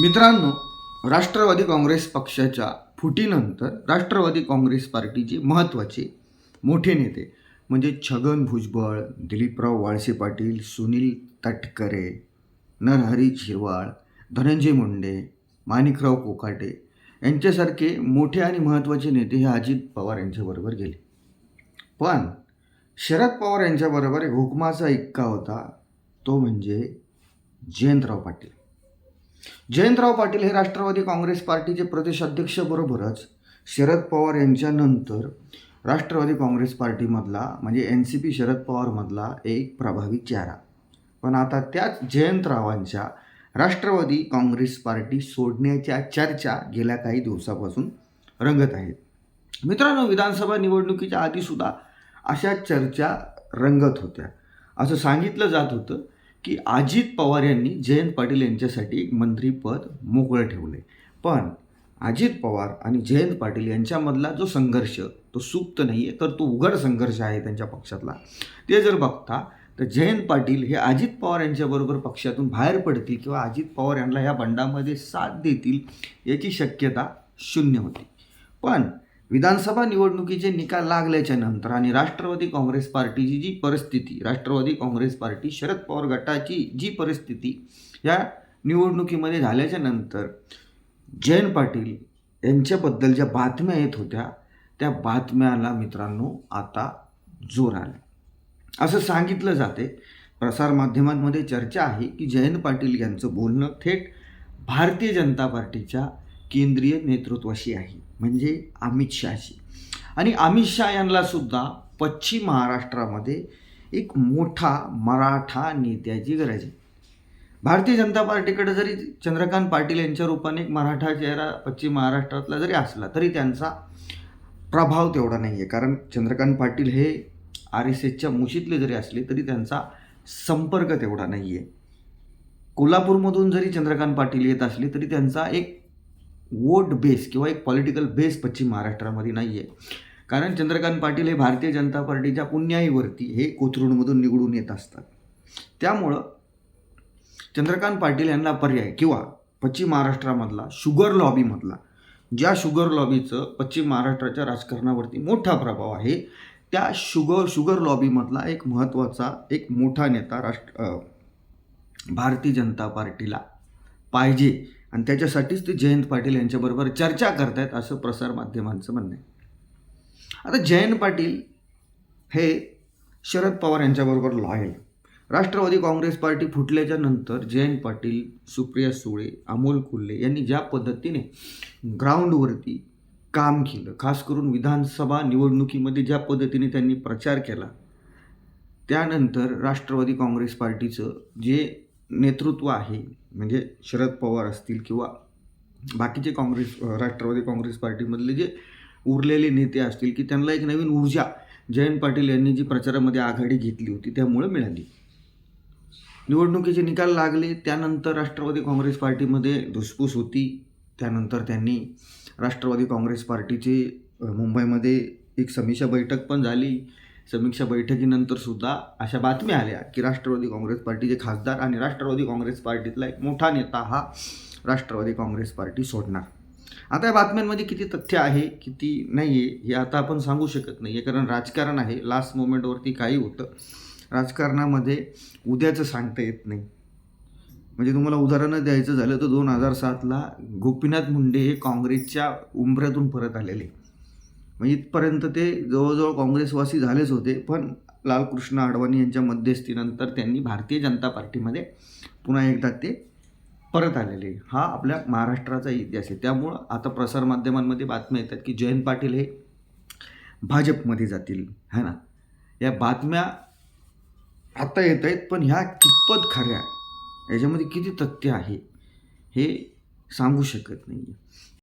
मित्रांनो राष्ट्रवादी काँग्रेस पक्षाच्या फुटीनंतर राष्ट्रवादी काँग्रेस पार्टीचे महत्त्वाचे मोठे नेते म्हणजे छगन भुजबळ दिलीपराव वाळसे पाटील सुनील तटकरे नरहरी झिरवाळ धनंजय मुंडे माणिकराव कोकाटे यांच्यासारखे मोठे आणि महत्त्वाचे नेते हे अजित पवार यांच्याबरोबर गेले. पण शरद पवार यांच्याबरोबर एक हुकमाचा इक्का होता तो म्हणजे जयंतराव पाटील. जयंतराव पाटील हे राष्ट्रवादी काँग्रेस पार्टीचे प्रदेशाध्यक्षबरोबरच शरद पवार यांच्यानंतर राष्ट्रवादी काँग्रेस पार्टीमधला म्हणजे एन सी पी शरद पवारमधला एक प्रभावी चेहरा. पण आता त्याच जयंतरावांच्या राष्ट्रवादी काँग्रेस पार्टी सोडण्याच्या चर्चा गेल्या काही दिवसापासून रंगत आहेत. मित्रांनो विधानसभा निवडणुकीच्या आधीसुद्धा अशा चर्चा रंगत होत्या. असं सांगितलं जात होतं की अजित पवार यांनी जयंत पाटील यांच्यासाठी एक मंत्रीपद मोकळं ठेवले पण अजित पवार आणि जयंत पाटील यांच्यामधला जो संघर्ष तो सुप्त नाही आहे तर तो उघड संघर्ष आहे त्यांच्या पक्षातला. ते जर बघता तर जयंत पाटील हे अजित पवार यांच्याबरोबर पक्षातून बाहेर पडतील किंवा अजित पवार यांना ह्या बंडामध्ये साथ देतील याची शक्यता शून्य होती. पण विधानसभा निवडणुकीचे निकाल लागल्याच्या नंतर आणि राष्ट्रवादी काँग्रेस पार्टीची जी परिस्थिती राष्ट्रवादी काँग्रेस पार्टी शरद पवार गटाची जी परिस्थिती या निवडणुकीमध्ये झाल्याच्यानंतर जयंत पाटील यांच्याबद्दल ज्या बातम्या येत होत्या त्या बातम्याला मित्रांनो आता जोर आला. असं सांगितलं जाते. प्रसारमाध्यमांमध्ये चर्चा आहे की जयंत पाटील यांचं बोलणं थेट भारतीय जनता पार्टीच्या केंद्रीय नेतृत्वाशी आहे. म्हणजे अमित शहाशी आणि अमित शहा यांना सुद्धा पश्चिम महाराष्ट्रामध्ये एक मोठा मराठा नेत्याची गरज आहे. भारतीय जनता पार्टीकडे जरी चंद्रकांत पाटील यांच्या रूपाने एक मराठा चेहरा पश्चिम महाराष्ट्रातला जरी असला तरी त्यांचा प्रभाव तेवढा नाही आहे कारण चंद्रकांत पाटील हे आर एस एसच्या मुशीतले जरी असले तरी त्यांचा संपर्क तेवढा नाही आहे कोल्हापूरमधून जरी चंद्रकांत पाटील येत असले तरी त्यांचा एक वोट बेस किंवा एक पॉलिटिकल बेस पश्चिम महाराष्ट्रामध्ये नाही आहे कारण चंद्रकांत पाटील हे भारतीय जनता पार्टीच्या पुण्याईवरती हे कोथरूडमधून निवडून येत असतात. त्यामुळं चंद्रकांत पाटील यांना पर्याय किंवा पश्चिम महाराष्ट्रामधला शुगर लॉबीमधला ज्या शुगर लॉबीचं पश्चिम महाराष्ट्राच्या राजकारणावरती मोठा प्रभाव आहे त्या शुगर शुगर लॉबीमधला एक महत्त्वाचा एक मोठा नेता राष्ट्र भारतीय जनता पार्टीला पाहिजे. आणि त्याच्यासाठीच ते जयंत पाटील यांच्याबरोबर चर्चा करतायत असं प्रसारमाध्यमांचं म्हणणं आहे. आता जयंत पाटील हे शरद पवार यांच्याबरोबर लॉयल. राष्ट्रवादी काँग्रेस पार्टी फुटल्याच्या नंतर जयंत पाटील सुप्रिया सुळे अमोल कुल्ले यांनी ज्या पद्धतीने ग्राउंडवरती काम केलं खास करून विधानसभा निवडणुकीमध्ये ज्या पद्धतीने त्यांनी प्रचार केला त्यानंतर राष्ट्रवादी काँग्रेस पार्टीचं जे नेतृत्व आहे. म्हणजे शरद पवार असतील किंवा बाकीचे काँग्रेस राष्ट्रवादी काँग्रेस पार्टीमधले जे उरलेले नेते असतील की त्यांना एक नवीन ऊर्जा जयंत पाटील यांनी जी प्रचारामध्ये आघाडी घेतली होती त्यामुळे मिळाली. निवडणुकीचे निकाल लागले त्यानंतर राष्ट्रवादी काँग्रेस पार्टीमध्ये धुसफूस होती. त्यानंतर त्यांनी राष्ट्रवादी काँग्रेस पार्टीचे मुंबईमध्ये एक समीक्षा बैठक पण झाली. समीक्षा बैठकीनंतर सुद्धा अशा बातम्या आल्या की राष्ट्रवादी काँग्रेस पार्टीचे खासदार आणि राष्ट्रवादी काँग्रेस पार्टीतला एक मोठा नेता हा राष्ट्रवादी काँग्रेस पार्टी सोडणार. आता या बातम्यांमध्ये किती तथ्य आहे किती नाही आहे हे आता आपण सांगू शकत नाही आहे कारण राजकारण आहे. लास्ट मोमेंटवरती काही होतं. राजकारणामध्ये उद्याचं सांगता येत नाही. म्हणजे तुम्हाला उदाहरणं द्यायचं झालं तर दोन हजार सातला गोपीनाथ मुंडे हे काँग्रेसच्या उंबऱ्यातून परत आलेले. म्हणजे इथपर्यंत ते जवळजवळ काँग्रेसवासी झालेच होते पण लालकृष्ण अडवाणी यांच्या मध्यस्थीनंतर त्यांनी भारतीय जनता पार्टीमध्ये पुन्हा एकदा ते परत आलेले. हा आपल्या महाराष्ट्राचा इतिहास आहे. त्यामुळं आता प्रसारमाध्यमांमध्ये बातम्या येतात की जयंत पाटील हे भाजपमध्ये जातील है ना? या बातम्या आता येत आहेत पण ह्या कितपत खऱ्या याच्यामध्ये किती तथ्य आहे हे सांगू शकत नाही